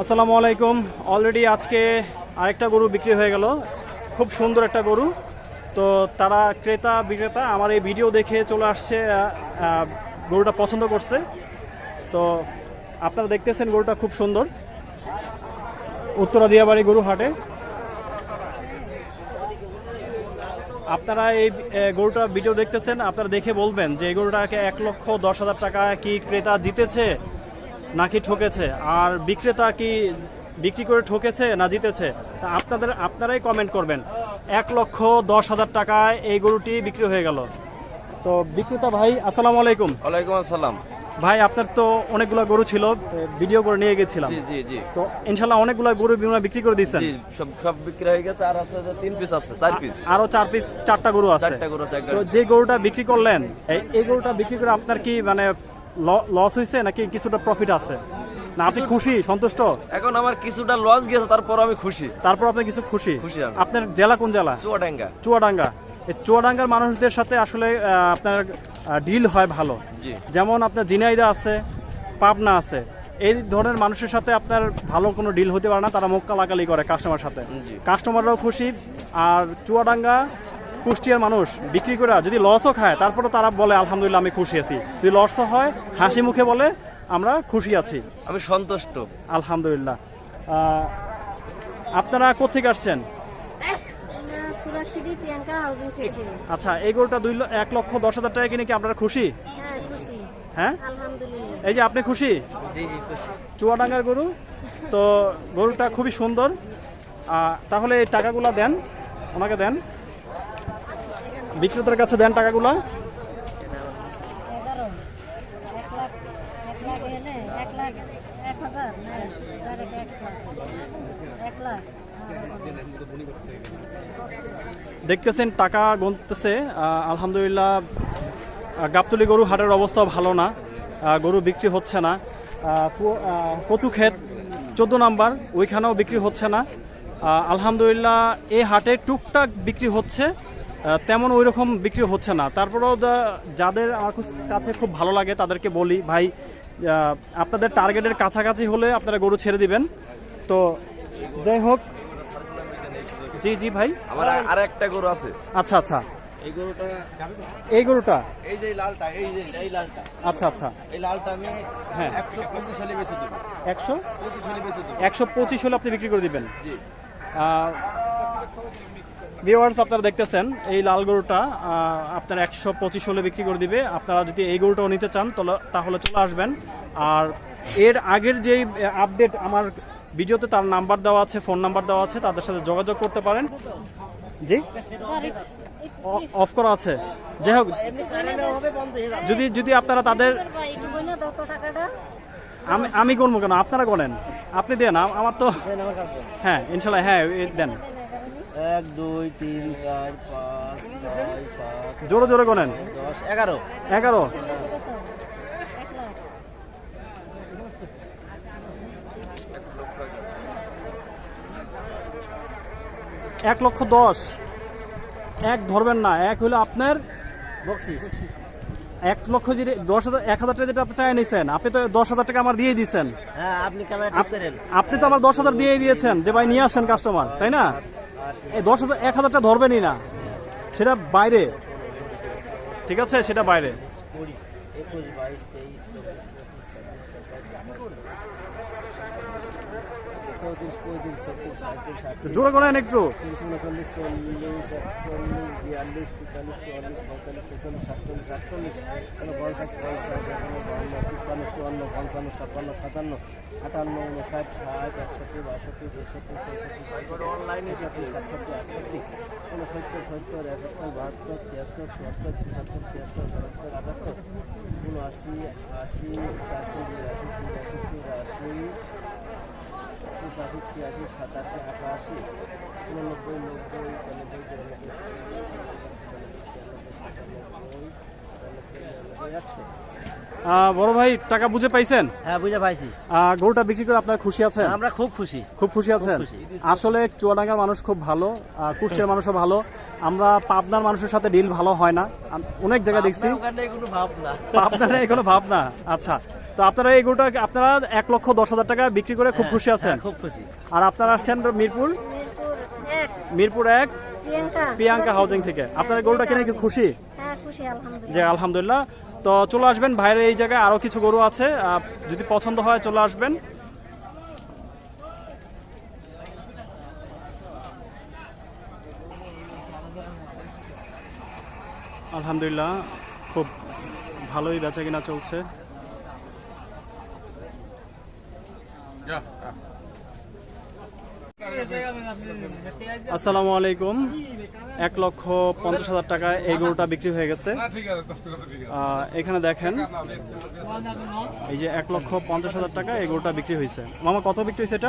আসসালামু আলাইকুম। অলরেডি আজকে আরেকটা গরু বিক্রি হয়ে গেল। খুব সুন্দর একটা গরু। তো তারা ক্রেতা, বিক্রেতা, আমার এই ভিডিও দেখে চলে আসছে গরুটা পছন্দ করছে। তো আপনারা দেখতেছেন গরুটা খুব সুন্দর। উত্তরা দিয়াবাড়ি গরু হাটে। আপনারা এই গরুটা ভিডিও দেখতেছেন, আপনারা দেখে বলবেন যে এই গরুটাকে এক লক্ষ দশ হাজার টাকা কি ক্রেতা জিতেছে? নাকি ঠকেছে? আর বিক্রেতা কি বিক্রি করে ঠকেছে না জিতেছে? তা আপনাদের আপনারাই কমেন্ট করবেন। এক লক্ষ দশ হাজার টাকায় এই গরুটি বিক্রি হয়ে গেল। তো বিক্রেতা ভাই আসসালামু আলাইকুম। ওয়ালাইকুম আসসালাম। ভাই আপনার তো অনেকগুলো গরু ছিল ভিডিও করে নিয়ে গেছিলাম। জি জি জি। তো ইনশাল্লাহ অনেকগুলো গরু বিমা বিক্রি করে দিচ্ছেন। জি সব সব বিক্রি হয়ে গেছে আর আছে যে তিন পিস আছে চার পিস আরও চার পিস চারটা গরু আছে। চারটা গরু আছে তো যে গরুটা বিক্রি করলেন এই গরুটা বিক্রি করে আপনার কি মানে লস হয়েছে নাকি কিছুটা প্রফিট আছে? না আপনি খুশি? সন্তুষ্ট? এখন আমার কিছুটা লস গেছে তারপর আমি খুশি। তারপর আপনি কিছু খুশি? খুশি আপনার জেলা কোন জেলা? চুয়াডাঙ্গা। চুয়াডাঙ্গা। এই চুয়াডাঙ্গার মানুষদের সাথে আসলে আপনার ডিল হয় ভালো। যেমন আপনার জিনাইদা আছে পাবনা আছে। এই ধরনের মানুষের সাথে আপনার ভালো কোনো ডিল হতে পারে না। তারা মুখ কালাকালি করে কাস্টমার সাথে। কাস্টমাররাও খুশি। আর চুয়াডাঙ্গা কুষ্টিয়ার মানুষ বিক্রি করে যদি লসও খায় তারপরে তারা বলে আলহামদুলিল্লাহ আমি খুশি আছি। যদি লসও হয় হাসি মুখে বলে আমরা খুশি আছি। আমি সন্তুষ্ট। আলহামদুলিল্লাহ। আপনারা কোথেকে আসছেন? আচ্ছা এই গরুটা দুই এক লক্ষ দশ হাজার টাকা কিনে কি আপনারা খুশি? হ্যাঁ? এই যে আপনি খুশি? চুয়াডাঙ্গার গরু। তো গরুটা খুবই সুন্দর। তাহলে এই টাকাগুলো দেন ওনাকে দেন। বিক্রেতার কাছে দেন টাকাগুলো? দেখতেছেন, টাকা গুনতেছে আলহামদুলিল্লাহ গাবতলি গরু হাটের অবস্থাও ভালো না গরু বিক্রি হচ্ছে না কচু ক্ষেত চোদ্দ নাম্বার, ওইখানেও বিক্রি হচ্ছে না আলহামদুলিল্লাহ এই হাটে টুকটাক বিক্রি হচ্ছে তেমন ওই রকম বিক্রি হচ্ছে না। তারপরেও যাদের আমার কাছে খুব ভালো লাগে তাদেরকে বলি ভাই আপনাদের টার্গেটের কাছাকাছি হলে আপনারা গরু ছেড়ে দিবেন। তো যাই হোক। জি জি ভাই। আমার আর একটা গরু আছে। আচ্ছা আচ্ছা। এই গরুটা এই গরুটা? এই যে লালটা এই যে এই লালটা। আচ্ছা আচ্ছা। এই লালটা আমি হ্যাঁ। একশো পঁচিশ হলে বেঁচে দেবো। একশো? পঁচিশ হলে বেঁচে দেবো। একশো পঁচিশ হলে আপনি বিক্রি করে দিবেন। জি। ভিওয়ার্স আপনারা দেখতেছেন এই লাল গরুটা আপনার একশো পঁচিশ হলে বিক্রি করে দিবে। আপনারা যদি এই গরুটাও নিতে চান তাহলে চলে আসবেন। আর এর আগের যেই আপডেট আমার ভিডিওতে তার নাম্বার দেওয়া আছে ফোন নাম্বার দেওয়া আছে তাদের সাথে যোগাযোগ করতে পারেন। জি? অফ করা আছে। যাই হোক যদি যদি আপনারা তাদের আমি আমি করব কেন? আপনারা করেন আপনি দেন আমার তো হ্যাঁ ইনশাল্লাহ হ্যাঁ দেন। এক দুই তিন চার পাঁচ ছয় সাত জোরে জোরে করেন দশ এগারো। এগারো। এক লক্ষ দশ। এক ধরবেন না এক হলো আপনার বকশিস। এক লক্ষ যেটা দশ হাজার এক হাজার টাকা যেটা আপনি চাই নিছেন আপনি তো দশ হাজার টাকা আমার দিয়ে দিয়েছেন হ্যাঁ আপনি তো আমার দশ হাজার দিয়ে দিয়েছেন যে ভাই নিয়ে আসছেন কাস্টমার তাই না? এই দশ হাজার এক হাজারটা ধরবেনই না। সেটা বাইরে। ঠিক আছে সেটা বাইরে। চৌত্রিশ পঁয়ত্রিশ ছত্রিশ আটত্রিশ জোরে করেন একটু তিরিশ উনচল্লিশ চল্লিশ একচল্লিশ বিয়াল্লিশ তেতাল্লিশ চুয়াল্লিশ পঁয়তাল্লিশ ছেচল্লিশ সাতচল্লিশ আটচল্লিশ উনপঞ্চাশ পঞ্চাশ একান্ন বাহান্ন তিপ্পান্ন চুয়ান্ন পঞ্চান্ন ছাপ্পান্ন সাতান্ন আটান্ন উনষাট ষাট একষট্টি বাষট্টি তেষট্টি চৌষট্টি সাতষট্টি আটষট্টি উনসত্তর সত্তর একাত্তর বাহাত্তর তিয়াত্তর চুয়াত্তর পঁচাত্তর ছিয়াত্তর সাতাত্তর আটাত্তর উনআশি আশি একাশি বিরাশি তিরাশি চুরাশি পঁচাশি ছিয়াশি সাতাশি আটাশি উননব্বই নব্বই বড় ভাই টাকা বুঝে পাইছেন? হ্যাঁ বুঝে পাইছি। গরুটা বিক্রি করে আপনার খুশি আছেন? আমরা খুব খুশি। খুব খুশি আছেন? আসলে চুয়াডাঙ্গার মানুষ খুব ভালো কুষ্টিয়ার মানুষও ভালো। আমরা পাবনার মানুষের সাথে ডিল ভালো হয় না। অনেক জায়গায় দেখছি। পাবনার কোনো ভাব না আচ্ছা। তো আপনারা এই গরুটা আপনারা এক লক্ষ দশ হাজার টাকা বিক্রি করে খুব খুশি আছেন। খুব খুশি। আর আপনারা আসছেন মিরপুর? মিরপুর এক। প্রিয়াঙ্কা। হাউজিং থেকে। আপনারা গরুটা কিনে কি খুশি? হ্যাঁ খুশি আলহামদুলিল্লাহ। যে আলহামদুলিল্লাহ। তো চলে আসবেন বাইরে এই জায়গায় আরও কিছু গরু আছে। যদি পছন্দ হয় চলে আসবেন। আলহামদুলিল্লাহ খুব ভালোই বেচা কিনা চলছে। আসসালামু আলাইকুম। এক লক্ষ পঞ্চাশ হাজার টাকায় এই গরুটা বিক্রি হয়ে গেছে। আহ, এখানে দেখেন এই যে এক লক্ষ পঞ্চাশ হাজার টাকা এই গরুটা বিক্রি হয়েছে। মামা কত বিক্রি হয়েছে এটা?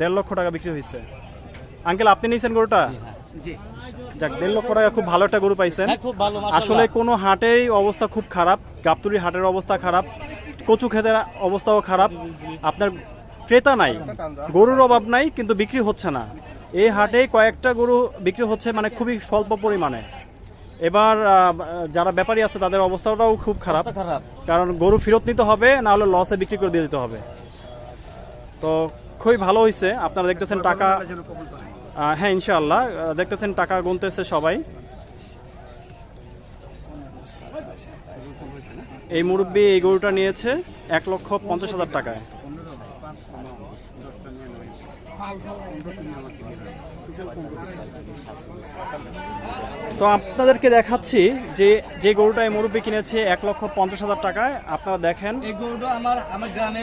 দেড় লক্ষ। টাকা বিক্রি হয়েছে। আঙ্কেল আপনি নিয়েছেন গরুটা? যাক দেড় লক্ষ টাকা খুব ভালো একটা গরু পাইছেন। আসলে কোনো হাটের অবস্থা খুব খারাপ। গাবতুরি হাটের অবস্থা খারাপ। কচু ক্ষেতের অবস্থাও খারাপ। আপনার ক্রেতা নাই গরুর অভাব নাই কিন্তু বিক্রি হচ্ছে না। এই হাটে কয়েকটা গরু বিক্রি হচ্ছে মানে খুবই স্বল্প পরিমাণে। এবার যারা ব্যাপারী আছে তাদের অবস্থাটাও খুব খারাপ। কারণ গরু ফেরত নিতে হবে না হলে লসে বিক্রি করে দিয়ে দিতে হবে। তো খুবই ভালো হয়েছে আপনারা দেখতেছেন টাকা হ্যাঁ ইনশাআল্লাহ দেখতেছেন টাকা গুনতেছে সবাই। এই মুরব্বী এই গরুটা নিয়েছে এক লক্ষ পঞ্চাশ হাজার টাকায়। তো আপনাদেরকে দেখাচ্ছি যে যে গরুটা এই মুরব্বী কিনেছে এক লক্ষ পঞ্চাশ হাজার টাকায়। আপনারা দেখেন। এই গরুটা আমার আমার গ্রামে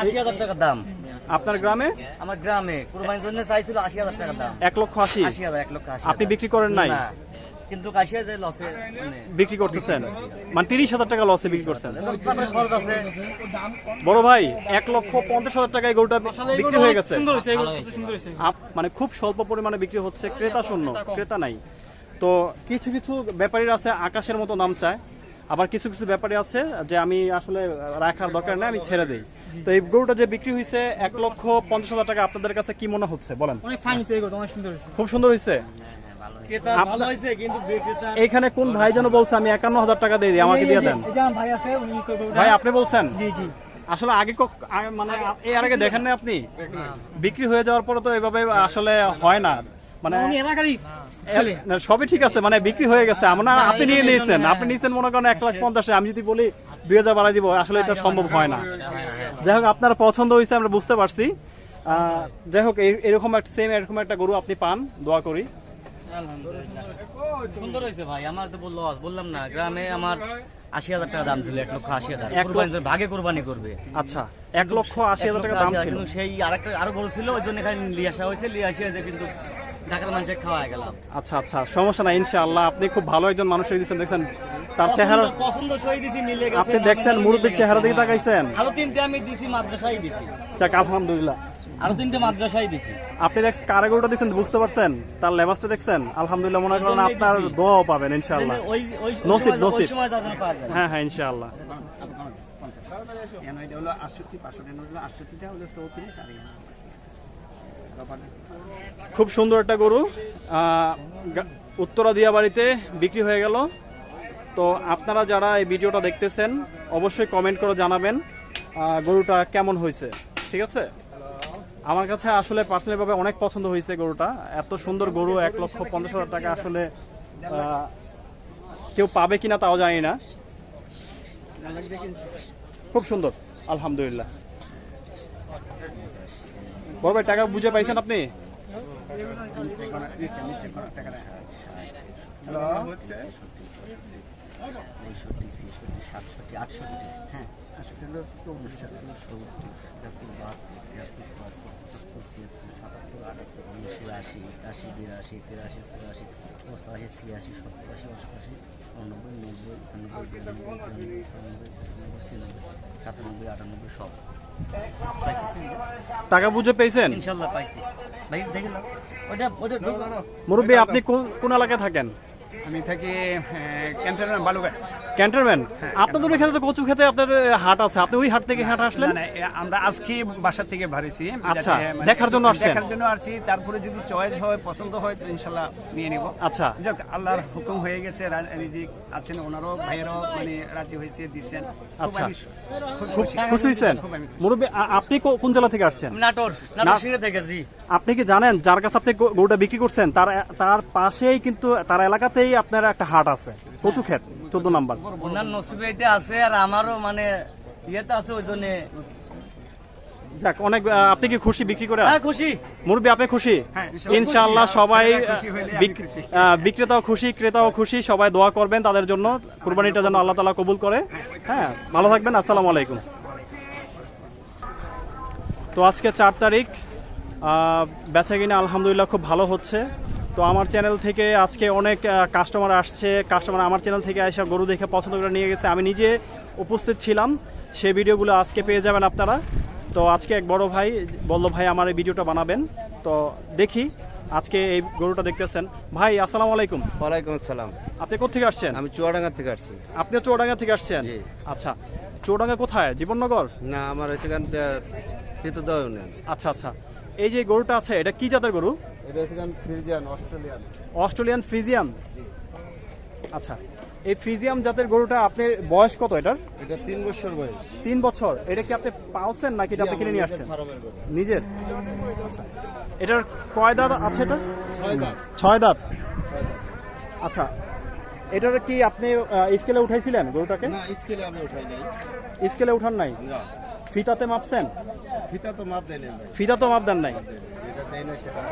আশি হাজার টাকার দাম। আপনার গ্রামে? আমার গ্রামে কুরবানির জন্য চাইছিল আশি হাজার টাকার দাম। এক লক্ষ আশি। আশি হাজার এক লক্ষ আশি আপনি বিক্রি করেন নাই? কিন্তু লসে মানে বিক্রি করতেছেন? মানে তিরিশ হাজার টাকা লসে বিক্রি করছেন। তারপরে খরচ আছে? বড় ভাই এক লক্ষ পঞ্চাশ হাজার টাকায় গরুটা বিক্রি হয়ে গেছে। মানে খুব স্বল্প পরিমাণে বিক্রি হচ্ছে ক্রেতা শূন্য ক্রেতা নাই। তো কিছু কিছু ব্যাপারীর আছে আকাশের মতো নাম চায়। আবার কিছু কিছু ব্যাপারী আছে যে আমি আসলে রাখার দরকার নেই আমি ছেড়ে দেই। তো এই গরুটা যে বিক্রি হয়েছে এক লক্ষ পঞ্চাশ হাজার টাকা আপনাদের কাছে কি মনে হচ্ছে? বলেন। অনেক ফাইন হয়েছে খুব সুন্দর হয়েছে এখানে কোন ভাই যেন বলছে আমি একান্ন হাজার টাকা দিয়ে দিই আমাকে দিয়ে দেন। ভাই আপনি বলছেন? জি জি। আসলে আগে মানে এই আগে দেখেন না। আপনি বিক্রি হয়ে যাওয়ার পরে তো এভাবে আসলে হয় না। মানে সবই ঠিক আছে মানে বিক্রি হয়ে গেছে। আপনি নিয়ে নিয়েছেন। আপনি নিয়েছেন মনে করেন এক লাখ পঞ্চাশে আমি যদি বলি দুই হাজার বাড়াই দিব আসলে এটা সম্ভব হয় না। যাই হোক আপনার পছন্দ হয়েছে আমরা বুঝতে পারছি। আহ, যাই হোক এরকম একটা সেম এরকম একটা গরু আপনি পান দোয়া করি। সুন্দর হয়েছে ভাই আমার তো বলল বললাম না গ্রামে আমার আশি হাজার টাকা দাম ছিল এক লক্ষ আশি হাজার। ভাগে কোরবানি করবে। আচ্ছা এক লক্ষ আশি হাজার টাকা দাম ছিল। সেই আরেকটা আরও বড় ছিল ওই জন্য এখানে লিয়ে আসা হয়েছে লিয়ে আসে যে কিন্তু ঢাকার মানুষের খাওয়া গেলাম। আচ্ছা আচ্ছা সমস্যা নাই ইনশাআল্লাহ। আপনি খুব ভালো একজন মানুষ হয়ে দিচ্ছেন দেখছেন তার চেহারা পছন্দ- সই দিছি মিলে গেছে আপনি দেখছেন মুরব্বীর চেহারা। দিকে তাকাইছেন? আরও তিনটে আমি দিছি মাদ্রাসায় দিছি। যাক আলহামদুলিল্লাহ। আরও তিনটে মাদ্রাসায় দিছি। আপনি দেখ কারে গরুটা দিচ্ছেন বুঝতে পারছেন? তার লেবাসটা দেখছেন? আলহামদুলিল্লাহ মনে করেন আপনার দোয়াও পাবেন ইনশাআল্লাহ। ওই ওই ওই নসিব, নসিব। হ্যাঁ হ্যাঁ ইনশাআল্লাহ। খুব সুন্দর একটা গরু। আহ, উত্তরা দিয়া বাড়িতে বিক্রি হয়ে গেল। তো আপনারা যারা এই ভিডিওটা দেখতেছেন অবশ্যই কমেন্ট করে জানাবেন আহ, গরুটা কেমন হয়েছে। ঠিক আছে? আমার কাছে আসলে পার্সোনালি ভাবে অনেক পছন্দ হয়েছে গরুটা। এত সুন্দর গরু, এক লক্ষ পঞ্চাশ হাজার টাকা আসলে কেউ পাবে কিনা তাও জানি না। খুব সুন্দর, আলহামদুলিল্লাহ। বড় ভাই, টাকা বুঝে পাইছেন আপনি? ছেষট্টি সাতষট্টি আটষট্টি আটষট্টি হলো চৌত্রিশ সত্তর একাত্তর বাহাত্তর তিয়াত্তর চুয়াত্তর পঁচাত্তর ছিয়াত্তর সাতাত্তর আটাত্তর উনআশি আশি একাশি বিরাশি তিরাশি চুরাশি পঁচাশি ছিয়াশি অষ্টআশি উননব্বই নব্বই একানব্বই বিরানব্বই চুরানব্বই পঁচানব্বই ছিয়ানব্বই সাতানব্বই আটানব্বই সব টাকা বুঝে পেয়েছেন? ইনশাল্লাহ পাইছি। ভাই দেখলাম ওটা ওটা মুরব্বী আপনি কোন কোন এলাকায় থাকেন? আমি থাকি ক্যান্টনমেন্ট বালুঘাট। ক্যান্টনমেন্ট আপনাদের এখানে তো কচু খেতে আপনার হাট আছে। আপনি ওই হাট থেকে হাট আসলেন? না, না, এ আমরা আজকে বাসা থেকে ভারিছি আচ্ছা, মানে দেখার জন্য আসছেন? দেখার জন্য আসছি। তারপরে যদি চয়েস হয় পছন্দ হয় তো নিয়ে নিব। আচ্ছা। যাক আল্লাহর হুকুম হয়ে গেছে। রিজিক আছেন ওনারও ভাইয়েরও মানে রাজি হয়েছে দিচ্ছেন আচ্ছা। খুব খুশি। মুরব্বী আপনি কোন জেলা থেকে আসছেন? নাটোর নাটোর থেকে জি। আপনি কি জানেন যার কাছে আপনি গরুটা বিক্রি করছেন তার তার পাশেই কিন্তু তার এলাকাতেই আপনার একটা হাট আছে? কচু ক্ষেত চোদ্দ নাম্বার। ওনার নসিবে এটা আছে আর আমারও মানে ইয়েতে আছে ওই জন্য। যাক অনেক আপনি কি খুশি বিক্রি করে? হ্যাঁ খুশি। মুরব্বী আপনি খুশি? হ্যাঁ, সবাই ইনশাআল্লাহ বিক্রেতাও খুশি ক্রেতাও খুশি সবাই দোয়া করবেন তাদের জন্য। কুরবানিটা যেন আল্লাহ তালা কবুল করে। হ্যাঁ ভালো থাকবেন আসসালামু আলাইকুম। তো আজকে চার তারিখ আহ, বেচা কিনা আলহামদুলিল্লাহ খুব ভালো হচ্ছে। তো আমার চ্যানেল থেকে আজকে অনেক কাস্টমার আসছে। কাস্টমার আমার চ্যানেল থেকে এসে গরু দেখে পছন্দ করে নিয়ে গেছে। আমি নিজে উপস্থিত ছিলাম। সে ভিডিওগুলো আজকে পেয়ে যাবেন আপনারা। তো আজকে এক বড় ভাই বলল ভাই আমার এই ভিডিওটা বানাবেন। তো দেখি আজকে এই গরুটা দেখতেছেন। ভাই আসসালামু আলাইকুম। ওয়ালাইকুম আসসালাম। আপনি কোথেকে আসছেন? আমি চুয়াডাঙ্গা থেকে আসছি। আপনি চৌডাঙ্গা থেকে আসছেন? আচ্ছা। চৌডাঙ্গা কোথায়? জীবননগর? না আমার সেখান তিতুদহ ইউনিয়ন। আচ্ছা আচ্ছা। এই যে গরুটা আছে এটা কি জাতের গরু? এটা ফ্রিজিয়ান অস্ট্রেলিয়ান। অস্ট্রেলিয়ান ফ্রিজিয়াম আচ্ছা এই ফ্রিজিয়াম জাতের গরুটা আপনার বয়স কত এটার? এটা তিন বছর বয়স। তিন বছর। এটা কি আপনি পালছেন নাকি এটা আপনি কিনে নিয়ে আসছেন? নিজের? আচ্ছা এটার কয় দাঁত আছে এটা? ছয় দাঁত। ছয় দাঁত? ছয় দাঁত। আচ্ছা এটার কি আপনি স্কেলে উঠাইছিলেন গরুটাকে? না স্কেলে আমি উঠাই নাই। স্কেলে উঠান নাই? না। ফিতাতে মাপছেন ফিতা তো মাপ আমরা ফিতা তো মাপ দেন নাই? এটা দেয় না সেটা।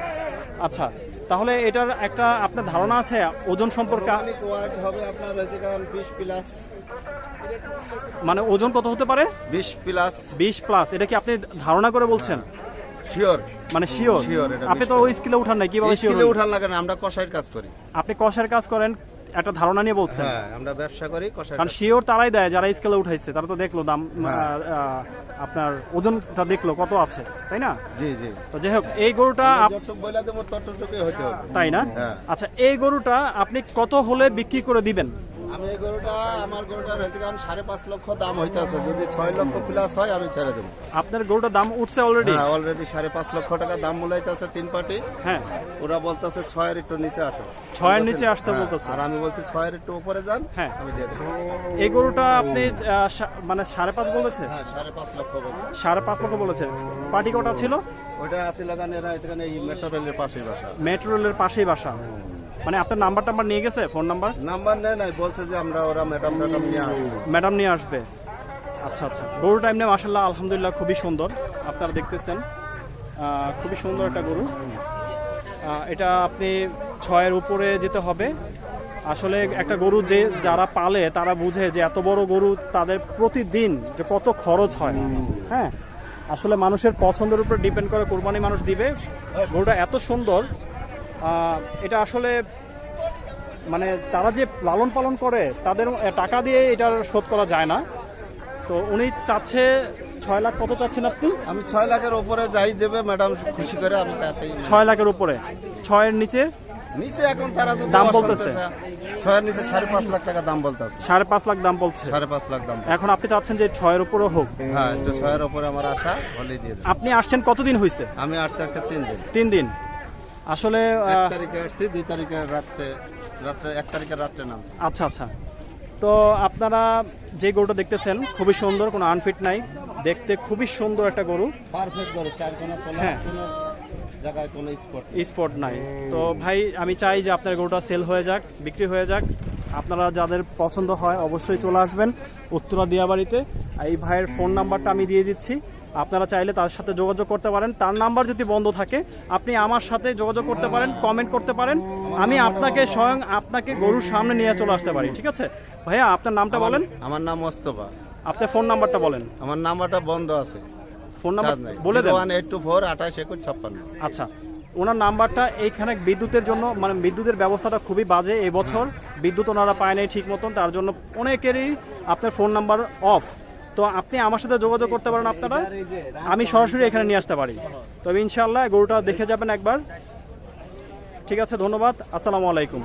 আচ্ছা তাহলে এটার একটা আপনার ধারণা আছে ওজন সম্পর্কে? অনেক ওয়াট হবে আপনার বিশ প্লাস। মানে ওজন কত হতে পারে? বিশ প্লাস। বিশ প্লাস এটা কি আপনি ধারণা করে বলছেন? শিওর। মানে শিওর? এটা আপনি তো ওই স্কিলে উঠান নাই কীভাবে স্কেলে উঠান লাগে না আমরা কষাইয়ের কাজ করি। আপনি কষের কাজ করেন একটা ধারণা নিয়ে বলছেন? হ্যাঁ আমরা ব্যবসা করি কষাই কারণ শিওর তারাই দেয় যারা স্কেলে উঠাইছে তারা তো দেখল দাম হ্যাঁ। আপনার ওজনটা দেখল কত আছে তাই না? জি জি। তো যাই হোক এই গরুটা তাই না? হ্যাঁ। আচ্ছা এই গরুটা আপনি কত হলে বিক্রি করে দিবেন? আমি এই গরুটা আমার গরুটা রয়েছে কারণ সাড়ে পাঁচ লক্ষ দাম হইতেছে। যদি ছয় লক্ষ প্লাস হয় আমি ছেড়ে দেবো। আপনার গরুটার দাম উঠছে অলরেডি হ্যাঁ অলরেডি সাড়ে পাঁচ লক্ষ টাকা দাম মূলাইতেছে তিন পার্টি হ্যাঁ। ওরা বলতেছে ছয়ের একটু নিচে আসো। ছয়ের নিচে আসতে হ্যাঁ, বলতেছে। আর আমি বলছি ছয়ের একটু উপরে যান হ্যাঁ। আমি দিয়ে দেবো। এই গরুটা আপনি মানে সাড়ে পাঁচ বলেছে? হ্যাঁ সাড়ে পাঁচ লক্ষ বলতে সাড়ে পাঁচ লক্ষ বলেছে। পার্টি কটা ছিল? ওইটা আছে লাগান এরা এখানে মেট্রো রেলের পাশেই বাসা। মেট্রো রেলের পাশেই বাসা। মানে আপনার নাম্বার টাম্বার নিয়ে গেছে? Phone number? নাম্বার নেয় নাই বলছে যে আমরা ওরা ম্যাডাম ম্যাডাম নিয়ে আসব। ম্যাডাম নিয়ে আসবে। আচ্ছা আচ্ছা। গরুটা এমনি মাসাল্লাহ আলহামদুলিল্লাহ খুবই সুন্দর। আপনারা দেখতেছেন। খুবই সুন্দর একটা গরু। এটা আপনি ছয়ের উপরে যেতে হবে। আসলে একটা গরু যে যারা পালে তারা বুঝে যে এত বড় গরু তাদের প্রতিদিন যে কত খরচ হয়। হ্যাঁ? আসলে মানুষের পছন্দের উপর ডিপেন্ড করে কোরবানি মানুষ দিবে। গরুটা এত সুন্দর এটা আসলে মানে তারা যে লালন পালন করে তাদের টাকা দিয়ে এটা শোধ করা যায় না। তো উনি চাচ্ছে ছয় লাখ কত চাচ্ছেন আপনি? আমি ছয় লাখের উপরে যাই দেবে ম্যাডাম খুশি করে আমি তাতেই ছয় লাখের উপরে। ছয়ের নিচে? নিচে এখন তারা যদি দাম বলতেছে? ছয়ের নিচে সাড়ে পাঁচ লাখ টাকা দাম বলতেছে। সাড়ে পাঁচ লাখ দাম বলছে। সাড়ে পাঁচ লাখ দাম এখন আপনি চাচ্ছেন যে ছয়ের উপরে হোক। হ্যাঁ ছয়ের উপরে আমার আশা হলেই দিয়ে আপনি আসছেন কতদিন হয়েছে আমি আসছি আজকে তিন দিন। তিন দিন। আসলে এক তারিখে আসছি দুই তারিখে রাত্রে রাত্রে এক তারিখে রাত্রে নামছি। আচ্ছা আচ্ছা। তো আপনারা যে গরুটা দেখতেছেন খুবই সুন্দর কোনো আনফিট নাই। দেখতে খুবই সুন্দর একটা গরু। পারফেক্ট গরু চার কোনো হ্যাঁ। জায়গায় কোনো স্পট স্পট নাই। তো ভাই আমি চাই যে আপনার গরুটা সেল হয়ে যাক বিক্রি হয়ে যাক। আপনারা যাদের পছন্দ হয় অবশ্যই চলে আসবেন উত্তরা দিয়াবাড়িতে এই ভাইয়ের ফোন নাম্বারটা আমি দিয়ে দিচ্ছি। আপনারা চাইলে তার সাথে যোগাযোগ করতে পারেন। তার নাম্বার যদি বন্ধ থাকে আপনি আমার সাথে যোগাযোগ করতে পারেন কমেন্ট করতে পারেন। আমি আপনাকে স্বয়ং আপনাকে গরুর সামনে নিয়ে চলে আসতে পারি ঠিক আছে? ভাইয়া আপনার নামটা বলেন। আমার নাম মোস্তফা। আপনার ফোন নাম্বারটা বলেন। আমার নাম্বারটা বন্ধ আছে। ফোন নাম্বার বলে দেন। ওয়ান এইট টু ফোর আঠাশ একুশ ছাপ্পান্ন। আচ্ছা ওনার নাম্বারটা এইখানে বিদ্যুতের জন্য মানে বিদ্যুতের ব্যবস্থাটা খুবই বাজে। এবছর বিদ্যুৎ ওনারা পায় নাই ঠিক মতন তার জন্য অনেকেরই আপনার ফোন নাম্বার অফ তো আপনি আমার সাথে যোগাযোগ করতে পারেন আপনারা। আমি সরাসরি এখানে নিয়ে আসতে পারি। তবে ইনশাল্লাহ গরুটা দেখে যাবেন একবার। ঠিক আছে, ধন্যবাদ। আসসালামু আলাইকুম।